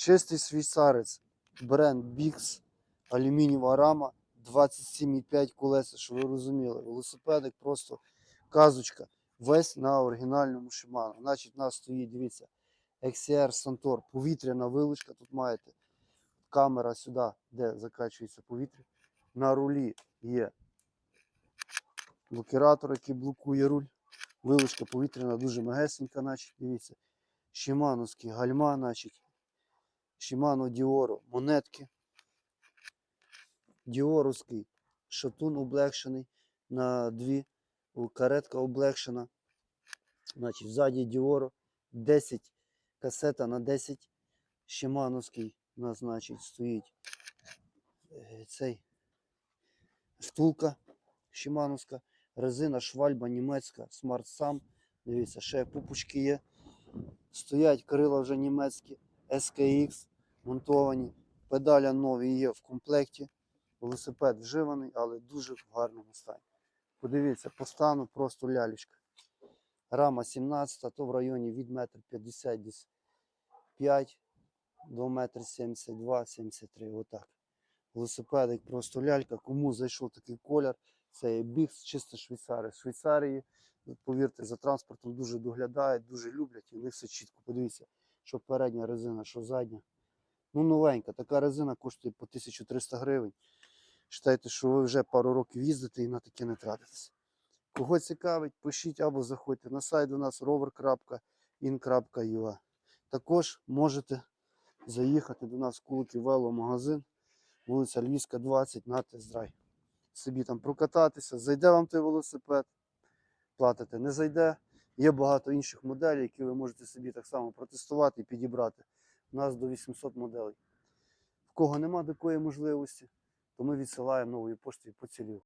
Чистий швейцарець, бренд Bix, алюмінієва рама, 27,5 колеса, що ви розуміли. Велосипедик просто казочка. Весь на оригінальному Shimano. Значить, у нас стоїть, дивіться, XCR Santor, повітряна вилучка. Тут маєте камера сюди, де закачується повітря. На рулі є блокіратор, який блокує руль. Вилучка повітряна, дуже мегесенька, значить, дивіться. Шимановські гальма, значить. Shimano Діоро, монетки. Діоровський шатун облегшений на дві. Каретка облегшена. Значить, ззаді Діоро 10 касета на 10. Шимановський у нас, значить, стоїть е, цей втулка Шимановська, резина швальба німецька, смарт сам. Дивіться, ще пупочки є. Стоять крила вже німецькі, SKX монтовані. Педаля нові є в комплекті. Велосипед вживаний, але дуже в гарному стані. Подивіться, по стану просто лялечка. Рама 17, то в районі від 1,50 м 5 до 1,72-73 Отак. Велосипедик просто лялька. Кому зайшов такий колір, це є бікс, чисто Швейцарія. Швейцарії, повірте, за транспортом дуже доглядають, дуже люблять, і у них все чітко. Подивіться, що передня резина, що задня. Ну, новенька. Така резина коштує по 1300 гривень. Считайте, що ви вже пару років їздите і на таке не тратитесь. Кого цікавить, пишіть або заходьте на сайт у нас rover.in.ua. Також можете заїхати до нас в Куликів веломагазин, вулиця Львівська, 20 на тест-драйв. Собі там прокататися, зайде вам той велосипед, платите, не зайде. Є багато інших моделей, які ви можете собі так само протестувати і підібрати. У нас до 800 моделей. В кого нема такої можливості, то ми відсилаємо новою поштою по.